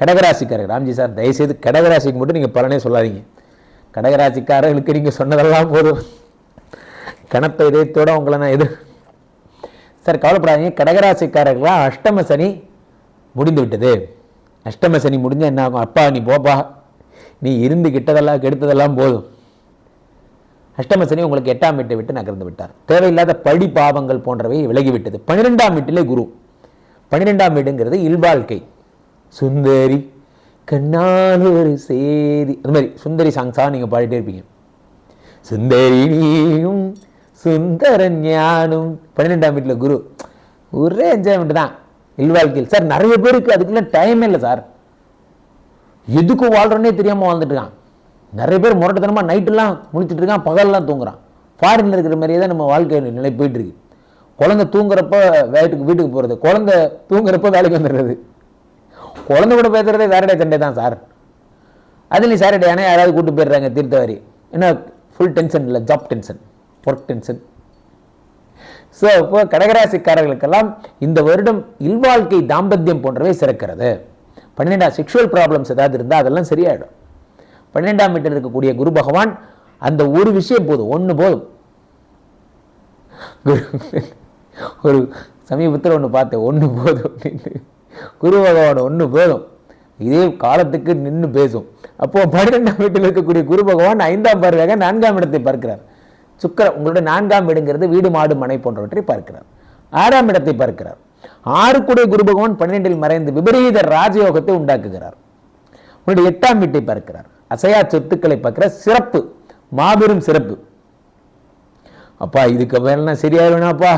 கடகராசிக்காரர் Ramji sir தயவுசெய்து கடகராசிக்கு மட்டும் நீங்கள் பலனே சொல்லாதீங்க. கடகராசிக்காரர்களுக்கு நீங்கள் சொன்னதெல்லாம் போதும். கணத்த இதயத்தோட உங்களை நான் எது சார் கவலைப்படாதீங்க. கடகராசிக்காரர்களாம் அஷ்டம சனி முடிந்து விட்டது. அஷ்டம சனி முடிஞ்சால் என்ன ஆகும்? அப்பா நீ போப்பா. நீ இருந்து கிட்டதெல்லாம் கெடுத்ததெல்லாம் போதும். அஷ்டம சனி உங்களுக்கு எட்டாம் வீட்டை விட்டு நகர்ந்து விட்டார். தேவையில்லாத படி பாவங்கள் போன்றவை விலகிவிட்டது. பன்னிரெண்டாம் வீட்டிலே குரு. பன்னிரெண்டாம் வீடுங்கிறது இல்வாழ்க்கை. சுந்தரி கண்ணால் ஒரு சேதி. அது மாதிரி சுந்தரி சாங்ஸாக நீங்கள் பாடிட்டே இருப்பீங்க. சுந்தரி நீயும் சுந்தரன் ஞானும். பன்னிரெண்டாம் வீட்டில் குரு. ஒரே என்ஜாய்மெண்ட் தான். இல்வாழ்க்கையில். சார் நிறைய பேருக்கு அதுக்கெல்லாம் டைமே இல்லை சார். எதுக்கு வாழ்கிறோன்னே தெரியாமல் வாழ்ந்துட்டு இருக்கான் நிறைய பேர் முரட்டுத்தனமாக நைட்டெல்லாம் முழிச்சிட்டு இருக்கான் பகல்லாம் தூங்குறான். ஃபாரினில் இருக்கிற மாதிரியே தான் நம்ம வாழ்க்கை நிலை போயிட்டுருக்கு குழந்தை தூங்குறப்ப வீட்டுக்கு வீட்டுக்கு போகிறது குழந்தை தூங்குறப்ப வேலைக்கு வந்துடுறது. குழந்தை கூட பேசுகிறதே சாட்டர்டே சண்டே தான் சார். அதுலேயும் சாட்டர்டே ஆனால் யாராவது கூட்டு போயிடுறாங்க தீர்த்தவாரி ஏன்னா ஃபுல் டென்ஷன் இல்லை job tension work tension so இப்போ கடகராசிக்காரர்களுக்கெல்லாம் இந்த வருடம் இல்வாழ்க்கை தாம்பத்தியம் போன்றவை சிறக்கிறது. பன்னிரெண்டாம் செக்ஷுவல் ப்ராப்ளம்ஸ் ஏதாவது இருந்தால் அதெல்லாம் சரியாயிடும். பன்னிரெண்டாம் வீட்டில் இருக்கக்கூடிய குரு பகவான் அந்த ஒரு விஷயம் போதும் ஒன்று போதும். குரு- ஒரு சமீபத்தில் ஒன்று பார்த்தேன் ஒன்று போதும் அப்படின்னு. குரு பகவான் ஒன்று போதும். இதே காலத்துக்கு நின்று பேசும். அப்போது பன்னிரெண்டாம் வீட்டில் இருக்கக்கூடிய குரு பகவான் ஐந்தாம் பார்வையாக நான்காம் இடத்தை பார்க்கிறார். சுக்கர உங்களுடைய நான்காம் வீடுங்கிறது வீடு மாடு மனை போன்றவற்றை பார்க்கிறார். ஆறாம் இடத்தை பார்க்கிறார். ஆறுக்குடைய குரு பகவான் பன்னிரெண்டில் மறைந்து விபரீத ராஜயோகத்தை உண்டாக்குகிறார். உங்களுடைய எட்டாம் வீட்டை பார்க்கிறார். அசையா சொத்துக்களை பார்க்கிற சிறப்பு மாபெரும் சிறப்பு. அப்பா இதுக்கு மேலாம் சரியாக வேணாப்பா.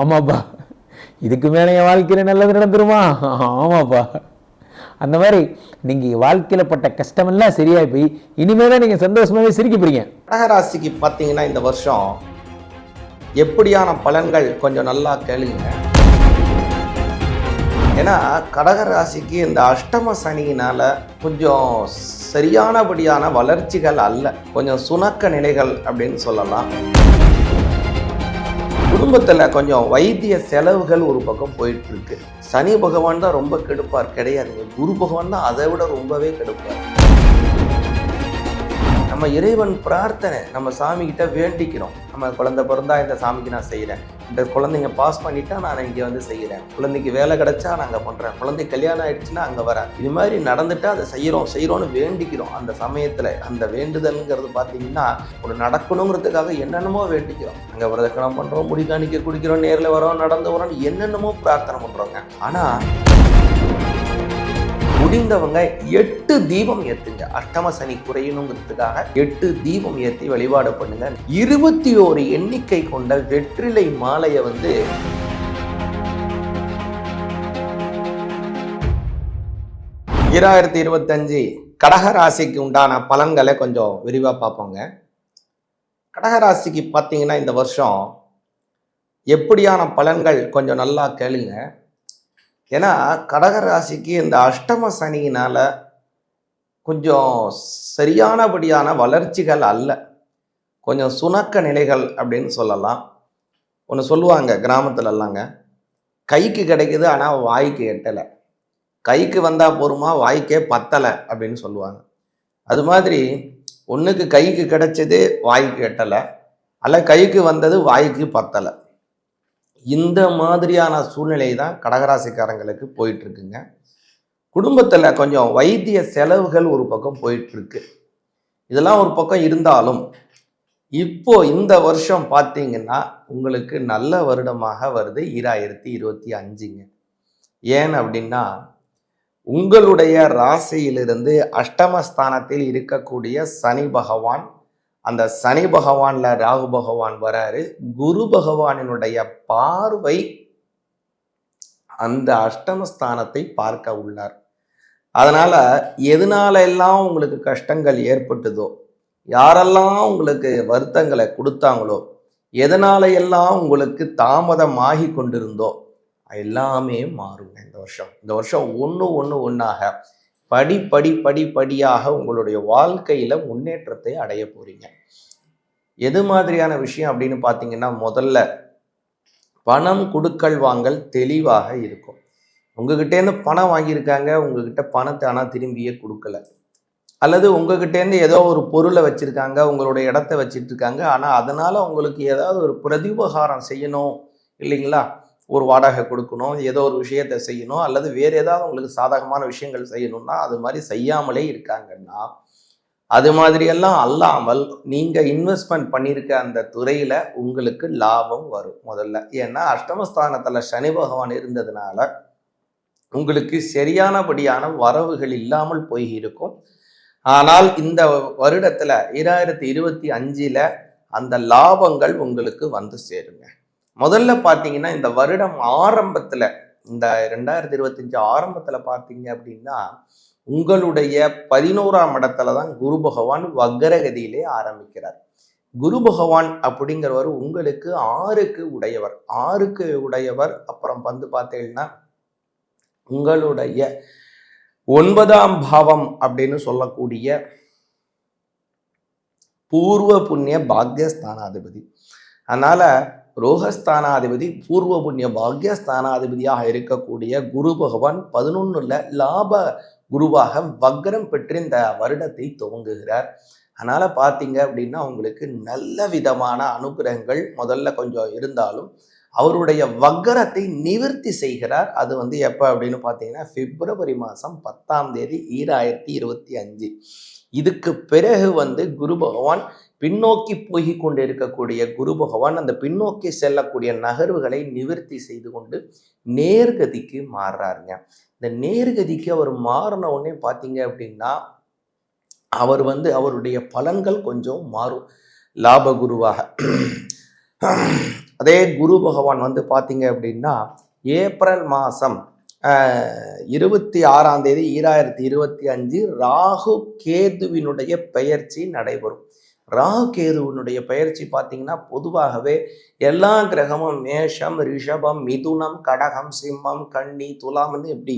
ஆமாப்பா. இதுக்கு மேலே என் வாழ்க்கையில் நல்லது நடந்துருமா? ஆமாப்பா. அந்த மாதிரி நீங்கள் வாழ்க்கையில் பட்ட கஷ்டமெல்லாம் சரியாகி போய் இனிமேல் தான் நீங்கள் சந்தோஷமாகவே சிரிக்க போறீங்க. கடகராசிக்கு பார்த்தீங்கன்னா இந்த வருஷம் எப்படியான பலன்கள் கொஞ்சம் நல்லா கேளுங்க. ஏன்னா கடகராசிக்கு இந்த அஷ்டம சனியினால கொஞ்சம் சரியானபடியான வளர்ச்சிகள் அல்ல. கொஞ்சம் சுணக்க நிலைகள் அப்படின்னு சொல்லலாம். குடும்பத்தில் கொஞ்சம் வைத்திய செலவுகள் ஒரு பக்கம் போயிட்டுருக்கு. சனி பகவான் தான் ரொம்ப கெடுப்பார் கிடையாதுங்க குரு பகவான் தான் அதை விட ரொம்பவே கெடுப்பார். நம்ம இறைவன் பிரார்த்தனை நம்ம சாமிக்கிட்ட வேண்டிக்கிறோம். நம்ம குழந்தை பிறந்தா இந்த சாமிக்கு நான் செய்கிறேன் இந்த குழந்தைங்க பாஸ் பண்ணிட்டா நான் இங்கே வந்து செய்கிறேன் குழந்தைக்கு வேலை கிடைச்சா நான் அங்கே பண்ணுறேன் குழந்தை கல்யாணம் ஆயிடுச்சுன்னா அங்கே வரேன். இது மாதிரி நடந்துட்டா அதை செய்கிறோம் செய்கிறோம்னு வேண்டிக்கிறோம். அந்த சமயத்தில் அந்த வேண்டுதல்ங்கிறது பார்த்தீங்கன்னா ஒரு நடக்கணுங்கிறதுக்காக என்னென்னமோ வேண்டிக்கிறோம். அங்கே விரதக்கணம் பண்ணுறோம் முடிக்காணிக்க குடிக்கிறோம் நேரில் வரோம் நடந்து வரோம் என்னென்னமோ பிரார்த்தனை பண்ணுறோங்க ஆனால் முடிந்தவங்க எட்டு தீபம் ஏத்துங்க. அஷ்டம சனி குறையணுங்கிறதுக்காக எட்டு தீபம் ஏத்தி வழிபாடு பண்ணுங்க. இருபத்தி ஓரு எண்ணிக்கை கொண்ட வெற்றிலை மாலையை வந்து ஈராயிரத்தி இருபத்தஞ்சு கடகராசிக்கு உண்டான பலன்களை கொஞ்சம் விரிவாக பார்ப்போங்க. கடகராசிக்கு பார்த்தீங்கன்னா இந்த வருஷம் எப்படியான பலன்கள் கொஞ்சம் நல்லா கேளுங்க. ஏன்னா கடகராசிக்கு இந்த அஷ்டம சனியினால் கொஞ்சம் சரியானபடியான வளர்ச்சிகள் அல்ல. கொஞ்சம் சுணக்க நிலைகள் அப்படின்னு சொல்லலாம். ஒன்று சொல்லுவாங்க கிராமத்துலலாங்க கைக்கு கிடைக்குது ஆனால் வாய்க்கு எட்டலை. கைக்கு வந்தால் போருமா வாய்க்கே பத்தலை அப்படின்னு சொல்லுவாங்க. அது மாதிரி ஒன்றுக்கு கைக்கு கிடைச்சது வாய்க்கு எட்டலை. அல்ல கைக்கு வந்தது வாய்க்கு பத்தலை. இந்த மாதிரியான சூழ்நிலை தான் கடகராசிக்காரங்களுக்கு போயிட்டுருக்குங்க. குடும்பத்தில் கொஞ்சம் வைத்திய செலவுகள் ஒரு பக்கம் போயிட்டுருக்கு. இதெல்லாம் ஒரு பக்கம் இருந்தாலும் இப்போ இந்த வருஷம் பார்த்தீங்கன்னா உங்களுக்கு நல்ல வருடமாக வருது ஈராயிரத்தி இருபத்தி அஞ்சுங்க. ஏன் அப்படின்னா உங்களுடைய ராசியிலிருந்து அஷ்டமஸ்தானத்தில் இருக்கக்கூடிய சனி பகவான் அந்த சனி பகவான்ல ராகு பகவான் வராரு. குரு பகவானினுடைய பார்வை அந்த அஷ்டமஸ்தானத்தை பார்க்க உள்ளார். அதனால எதனால எல்லாம் உங்களுக்கு கஷ்டங்கள் ஏற்பட்டதோ யாரெல்லாம் உங்களுக்கு வருத்தங்களை கொடுத்தாங்களோ எதனால எல்லாம் உங்களுக்கு தாமதம் ஆகி கொண்டிருந்தோ எல்லாமே மாறுங்க இந்த வருஷம். இந்த வருஷம் ஒன்று ஒன்று ஒன்றாக படி படி படி படியாக உங்களுடைய வாழ்க்கையில முன்னேற்றத்தை அடைய போறீங்க. எது மாதிரியான விஷயம் அப்படின்னு பார்த்தீங்கன்னா முதல்ல பணம் கொடுக்கல் வாங்கல் தெளிவாக இருக்கும். உங்ககிட்டேருந்து பணம் வாங்கியிருக்காங்க உங்ககிட்ட பணத்தை ஆனால் திரும்பியே கொடுக்கல. அல்லது உங்ககிட்டேருந்து ஏதோ ஒரு பொருளை வச்சுருக்காங்க உங்களுடைய இடத்த வச்சுட்டு இருக்காங்க ஆனால் அதனால் உங்களுக்கு ஏதாவது ஒரு பிரதிபகாரம் செய்யணும் இல்லைங்களா? ஒரு வாடகை கொடுக்கணும் ஏதோ ஒரு விஷயத்தை செய்யணும் அல்லது வேறு ஏதாவது உங்களுக்கு சாதகமான விஷயங்கள் செய்யணும்னா அது மாதிரி செய்யாமலே இருக்காங்கன்னா அது மாதிரியெல்லாம் அல்லாமல் நீங்கள் இன்வெஸ்ட்மெண்ட் பண்ணியிருக்க அந்த துறையில் உங்களுக்கு லாபம் வரும் முதல்ல. ஏன்னா அஷ்டமஸ்தானத்தில் சனி பகவான் இருந்ததுனால உங்களுக்கு சரியானபடியான வரவுகள் இல்லாமல் போய் இருக்கும் ஆனால் இந்த வருடத்தில் இரண்டாயிரத்தி இருபத்தி அஞ்சில் அந்த லாபங்கள் உங்களுக்கு வந்து சேருங்க. முதல்ல பார்த்தீங்கன்னா இந்த வருடம் ஆரம்பத்தில் இந்த ரெண்டாயிரத்தி இருபத்தஞ்சு ஆரம்பத்தில் பார்த்தீங்க அப்படின்னா உங்களுடைய பதினோராம் இடத்துல தான் குரு பகவான் வக்கரகதியிலே ஆரம்பிக்கிறார். குரு பகவான் அப்படிங்கிறவர் உங்களுக்கு ஆறுக்கு உடையவர். ஆறுக்கு உடையவர் அப்புறம் வந்து பார்த்தீங்கன்னா உங்களுடைய ஒன்பதாம் பாவம் அப்படின்னு சொல்லக்கூடிய பூர்வ புண்ணிய பாக்யஸ்தானாதிபதி. அதனால ரோகஸ்தானாதிபதி பூர்வ புண்ணிய பாக்யஸ்தானாதிபதியாக இருக்கக்கூடிய குரு பகவான் பதினொன்னுல லாப குருவாக வக்ரம் பெற்று இந்த வருடத்தை துவங்குகிறார். அதனால் பார்த்தீங்க அப்படின்னா உங்களுக்கு நல்ல விதமான அனுகிரகங்கள் முதல்ல கொஞ்சம் இருந்தாலும் அவருடைய வக்கரத்தை நிவர்த்தி செய்கிறார். அது வந்து எப்போ அப்படின்னு பார்த்தீங்கன்னா பிப்ரவரி மாதம் பத்தாம் தேதி ஈராயிரத்தி இருபத்தி அஞ்சு. இதுக்கு பிறகு வந்து குரு பகவான் பின்னோக்கி போய் கொண்டு இருக்கக்கூடிய குரு பகவான் அந்த பின்னோக்கி செல்லக்கூடிய நகர்வுகளை நிவர்த்தி செய்து கொண்டு நேர்கதிக்கு மாறுறாருங்க. இந்த நேர்கதிக்கு அவர் மாறின உடனே பார்த்தீங்க அப்படின்னா அவர் வந்து அவருடைய பலன்கள் கொஞ்சம் மாறும். லாப குருவாக அதே குரு பகவான் வந்து பார்த்தீங்க அப்படின்னா ஏப்ரல் மாதம் இருபத்தி ஆறாம் தேதி ஈராயிரத்தி இருபத்தி அஞ்சு ராகு கேதுவினுடைய பெயர்ச்சி நடைபெறும். ராகு கேதுவினுடைய பயிற்சி பார்த்தீங்கன்னா பொதுவாகவே எல்லா கிரகமும் மேஷம் ரிஷபம் மிதுனம் கடகம் சிம்மம் கன்னி துலாம்னு இப்படி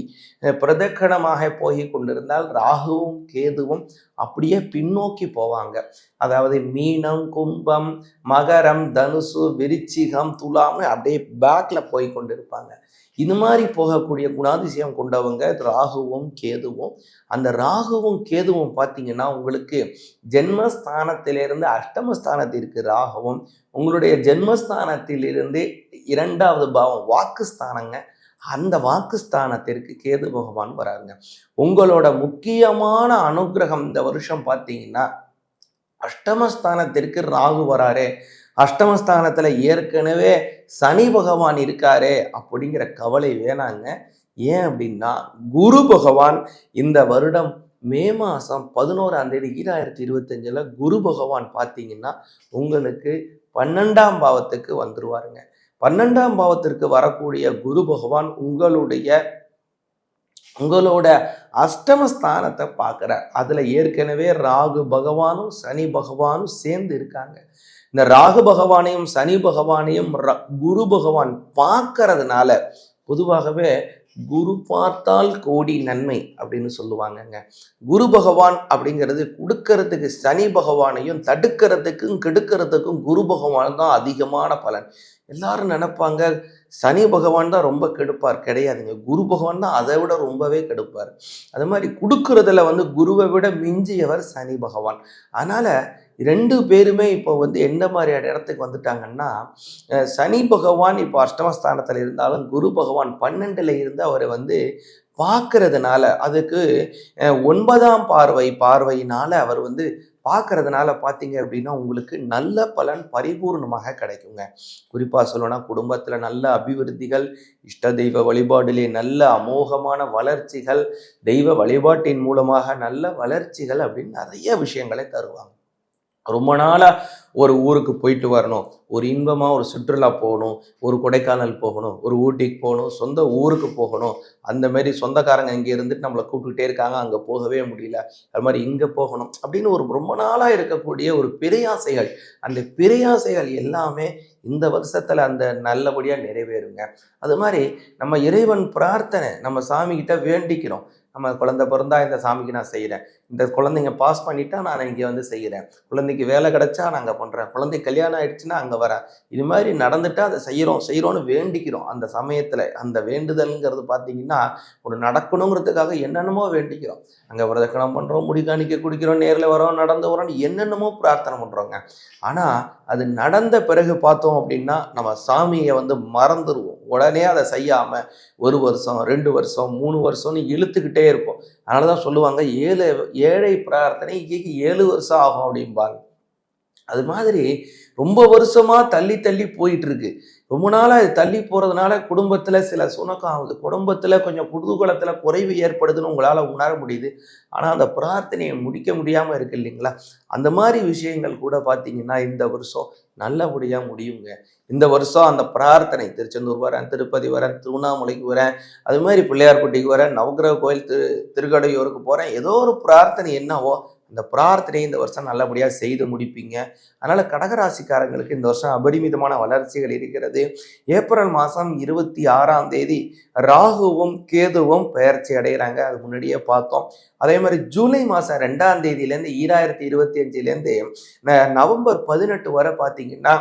பிரதக்கணமாக போய் கொண்டிருந்தால் ராகுவும் கேதுவும் அப்படியே பின்னோக்கி போவாங்க. அதாவது மீனம் கும்பம் மகரம் தனுசு விருச்சிகம் துலாம்னு அப்படியே பேக்கில் போய் கொண்டிருப்பாங்க. இது மாதிரி போகக்கூடிய குணாதிசயம் கொண்டவங்க ராகுவும் கேதுவும். அந்த ராகுவும் கேதுவும் பார்த்தீங்கன்னா உங்களுக்கு ஜென்மஸ்தானத்திலிருந்து அஷ்டமஸ்தானத்திற்கு ராகுவும் உங்களுடைய ஜென்மஸ்தானத்திலிருந்து இரண்டாவது பாவம் வாக்குஸ்தானங்க. அந்த வாக்குஸ்தானத்திற்கு கேது பகவான் வராருங்க. உங்களோட முக்கியமான அனுகிரகம் இந்த வருஷம் பார்த்தீங்கன்னா அஷ்டமஸ்தானத்திற்கு ராகு வராரே. அஷ்டமஸ்தானத்தில் ஏற்கனவே சனி பகவான் இருக்காரே அப்படிங்கிற கவலை வேணாங்க ஏன் அப்படின்னா குரு பகவான் இந்த வருடம் மே மாதம் பதினோராம் தேதி ஈராயிரத்தி இருபத்தஞ்சில் குரு பகவான் பார்த்தீங்கன்னா உங்களுக்கு பன்னெண்டாம் பாவத்துக்கு வந்துருவாருங்க. பன்னெண்டாம் பாவத்திற்கு வரக்கூடிய குரு பகவான் உங்களுடைய உங்களோட அஷ்டமஸ்தானத்தை பார்க்குறார். அதில் ஏற்கனவே ராகு பகவானும் சனி பகவானும் சேர்ந்து இருக்காங்க. இந்த ராகு பகவானையும் சனி பகவானையும் குரு பகவான் பார்க்கறதுனால பொதுவாகவே குரு பார்த்தால் கோடி நன்மை அப்படின்னு சொல்லுவாங்கங்க. குரு பகவான் அப்படிங்கிறது கொடுக்கறதுக்கு சனி பகவானையும் தடுக்கிறதுக்கும் கெடுக்கிறதுக்கும் குரு பகவான் தான் அதிகமான பலன். எல்லாரும் நினைப்பாங்க சனி பகவான் தான் ரொம்ப கெடுப்பார். கிடையாதுங்க. குரு பகவான் தான் அதை விட ரொம்பவே கெடுப்பார். அது மாதிரி கொடுக்கறதுல வந்து குருவை விட மிஞ்சியவர் சனி பகவான். அதனால ரெண்டு பேருமே இப்போ வந்து எந்த மாதிரியான இடத்துக்கு வந்துட்டாங்கன்னா சனி பகவான் இப்போ அஷ்டமஸ்தானத்தில் இருந்தாலும் குரு பகவான் பன்னெண்டில் இருந்து அவரை வந்து பார்க்கறதுனால அதுக்கு ஒன்பதாம் பார்வை பார்வையினால் அவர் வந்து பார்க்கறதுனால பார்த்தீங்க அப்படின்னா உங்களுக்கு நல்ல பலன் பரிபூர்ணமாக கிடைக்குங்க. குறிப்பாக சொல்லணும்னா குடும்பத்தில் நல்ல அபிவிருத்திகள் இஷ்ட தெய்வ வழிபாடிலே நல்ல அமோகமான வளர்ச்சிகள் தெய்வ வழிபாட்டின் மூலமாக நல்ல வளர்ச்சிகள் அப்படின்னு நிறைய விஷயங்களை தருவாங்க. ரொம்ப நாளாக ஒரு ஊருக்கு போயிட்டு வரணும். ஒரு இன்பமாக ஒரு சுற்றுலா போகணும். ஒரு கொடைக்கானல் போகணும். ஒரு ஊட்டிக்கு போகணும். சொந்த ஊருக்கு போகணும். அந்த மாதிரி சொந்தக்காரங்க இங்கே இருந்துட்டு நம்மளை கூப்பிட்டுக்கிட்டே இருக்காங்க. அங்கே போகவே முடியல. அது மாதிரி இங்கே போகணும் அப்படின்னு ஒரு ரொம்ப நாளாக இருக்கக்கூடிய ஒரு பெரியாசைகள். அந்த பிரியாசைகள் எல்லாமே இந்த வருஷத்தில் அந்த நல்லபடியாக நிறைவேறுங்க. அது மாதிரி நம்ம இறைவன் பிரார்த்தனை நம்ம சாமிக்கிட்ட வேண்டிக்கிறோம். நம்ம குழந்தை பிறந்தா இந்த சாமிக்கு நான் செய்கிறேன் இந்த குழந்தைங்க பாஸ் பண்ணிட்டா நான் இங்கே வந்து செய்கிறேன் குழந்தைக்கு வேலை கிடைச்சா நான் அங்கே பண்ணுறேன் குழந்தை கல்யாணம் ஆயிடுச்சுன்னா அங்கே வரேன். இது மாதிரி நடந்துட்டா அதை செய்கிறோம் செய்கிறோன்னு வேண்டிக்கிறோம். அந்த சமயத்தில் அந்த வேண்டுதல்ங்கிறது பார்த்தீங்கன்னா ஒரு நடக்கணுங்கிறதுக்காக என்னென்னமோ வேண்டிக்கிறோம். அங்கே பிரதக்கணம் பண்ணுறோம் முடிக்காணிக்க குடிக்கிறோம் நேரில் வரோம் நடந்து வரோம் என்னென்னமோ பிரார்த்தனை பண்ணுறோங்க ஆனால் அது நடந்த பிறகு பார்த்தோம் அப்படின்னா நம்ம சாமியை வந்து மறந்துடுவோம் உடனே அதை செய்யாமல் ஒரு வருஷம் ரெண்டு வருஷம் மூணு வருஷம்னு இழுத்துக்கிட்டே இருப்போம். அதனால தான் சொல்லுவாங்க ஏழு ஏழை பிரார்த்தனை இங்கேக்கு ஏழு வருஷம் ஆகும் அப்படிம்பாங்க. அது மாதிரி ரொம்ப வருஷமாக தள்ளி தள்ளி போயிட்டுருக்கு ரொம்ப நாளாக இது தள்ளி போகிறதுனால குடும்பத்தில் சில சுணக்கம் ஆகுது. குடும்பத்தில் கொஞ்சம் குதூகலத்துல குறைவு ஏற்படுதுன்னு உங்களால் உணர முடியுது. ஆனால் அந்த பிரார்த்தனையை முடிக்க முடியாமல் இருக்கு இல்லைங்களா? அந்த மாதிரி விஷயங்கள் கூட பார்த்தீங்கன்னா இந்த வருஷம் நல்லபடியாக முடியுங்க. இந்த வருஷம் அந்த பிரார்த்தனை திருச்செந்தூர் வரேன் திருப்பதி வரேன் திருவண்ணாமலைக்கு வரேன் அது மாதிரி பிள்ளையார்பட்டிக்கு வரேன் நவகிரக கோயில் திரு திருக்கடையூருக்கு போகிறேன் ஏதோ ஒரு பிரார்த்தனை என்னவோ அந்த பிரார்த்தனையை இந்த வருஷம் நல்லபடியாக செய்து முடிப்பீங்க. அதனால் கடகராசிக்காரங்களுக்கு இந்த வருஷம் அபரிமிதமான வளர்ச்சிகள் இருக்கிறது. ஏப்ரல் மாதம் இருபத்தி ஆறாம் தேதி ராகுவும் கேதுவும் பெயர்ச்சி அடைகிறாங்க அது முன்னாடியே பார்த்தோம். அதே மாதிரி ஜூலை மாதம் ரெண்டாம் தேதியிலேருந்து ஈராயிரத்தி இருபத்தி அஞ்சுலேருந்து நவம்பர் பதினெட்டு வரை பார்த்தீங்கன்னா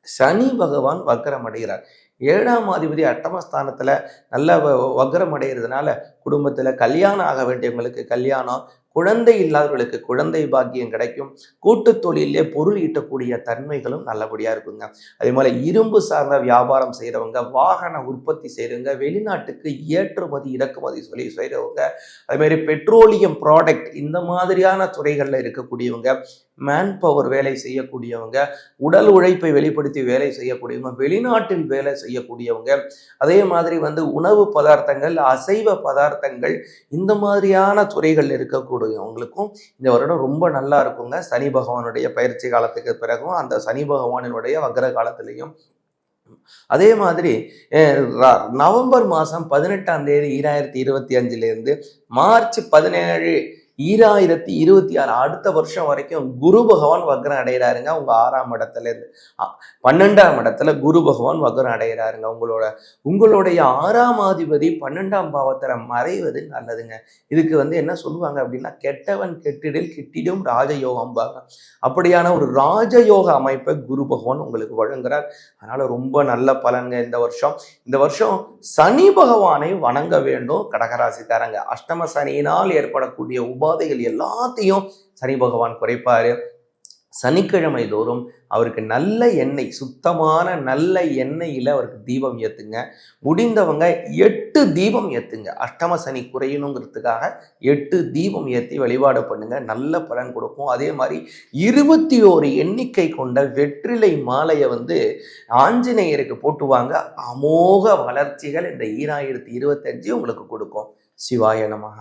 சனி பகவான் வக்கரம் அடைகிறார். ஏழாம் அதிபதி அட்டமஸ்தானத்தில் நல்ல வ- அடைகிறதுனால குடும்பத்தில் கல்யாணம் ஆக வேண்டியவங்களுக்கு கல்யாணம் குழந்தை இல்லாதவர்களுக்கு குழந்தை பாக்கியம் கிடைக்கும். கூட்டு தொழிலே பொருள் ஈட்டக்கூடிய தன்மைகளும் நல்லபடியாக இருக்குங்க. அதே மாதிரி இரும்பு சார்ந்த வியாபாரம் செய்கிறவங்க வாகன உற்பத்தி செய்கிறவங்க வெளிநாட்டுக்கு ஏற்றுமதி இறக்குமதி சொல்லி செய்கிறவங்க அதே மாதிரி பெட்ரோலியம் ப்ராடக்ட் இந்த மாதிரியான துறைகளில் இருக்கக்கூடியவங்க மேன் பவர் வேலை செய்யக்கூடியவங்க உடல் உழைப்பை வெளிப்படுத்தி வேலை செய்யக்கூடியவங்க வெளிநாட்டில் வேலை செய்யக்கூடியவங்க அதே மாதிரி வந்து உணவு பதார்த்தங்கள் அசைவ பதார்த்தங்கள் இந்த மாதிரியான துறைகள் இருக்கக்கூடியவங்களுக்கும் இந்த வருடம் ரொம்ப நல்லா இருக்குங்க. சனி பகவானுடைய பயிற்சி காலத்துக்கு பிறகும் அந்த சனி பகவானினுடைய வக்ர காலத்திலையும். அதே மாதிரி நவம்பர் மாதம் பதினெட்டாம் தேதி ஈராயிரத்தி இருபத்தி அஞ்சுலேருந்து மார்ச் பதினேழு ஈராயிரத்தி இருபத்தி ஆறு அடுத்த வருஷம் வரைக்கும் குரு பகவான் வக்ரம் அடைகிறாருங்க உங்க ஆறாம் இடத்துல இருந்து பன்னெண்டாம் இடத்துல குரு பகவான் வக்ரம் அடைகிறாருங்க உங்களோட உங்களுடைய ஆறாம் ஆதிபதி பன்னெண்டாம் பாவத்தில் மறைவது நல்லதுங்க. இதுக்கு வந்து என்ன சொல்லுவாங்க அப்படின்னா கெட்டவன் கெட்டிடில் கிட்டிடும் ராஜயோகம் அப்படியான ஒரு ராஜயோக அமைப்பை குரு பகவான் உங்களுக்கு வழங்குறார். அதனால ரொம்ப நல்ல பலன்ங்க இந்த வருஷம். இந்த வருஷம் சனி பகவானை வணங்க வேண்டும். கடகராசிக்காரங்க அஷ்டம சனியினால் ஏற்படக்கூடிய உபாதைகள் எல்லாத்தையும் சனி பகவான் குறைப்பார். சனிக்கிழமை தோறும் அவருக்கு நல்ல எண்ணெய் சுத்தமான நல்ல எண்ணெயில் அவருக்கு தீபம் ஏற்றுங்க முடிந்தவங்க எட்டு தீபம் ஏற்றுங்க அஷ்டம சனி குறையணுங்கிறதுக்காக எட்டு தீபம் ஏற்றி வழிபாடு பண்ணுங்க. நல்ல பலன் கொடுக்கும். அதே மாதிரி இருபத்தி ஓரு எண்ணிக்கை கொண்ட வெற்றிலை மாலையை வந்து ஆஞ்சநேயருக்கு போட்டுவாங்க அமோக வளர்ச்சிகள் இந்த ஈராயிரத்தி இருபத்தஞ்சு உங்களுக்கு கொடுக்கும். சிவாய நமகா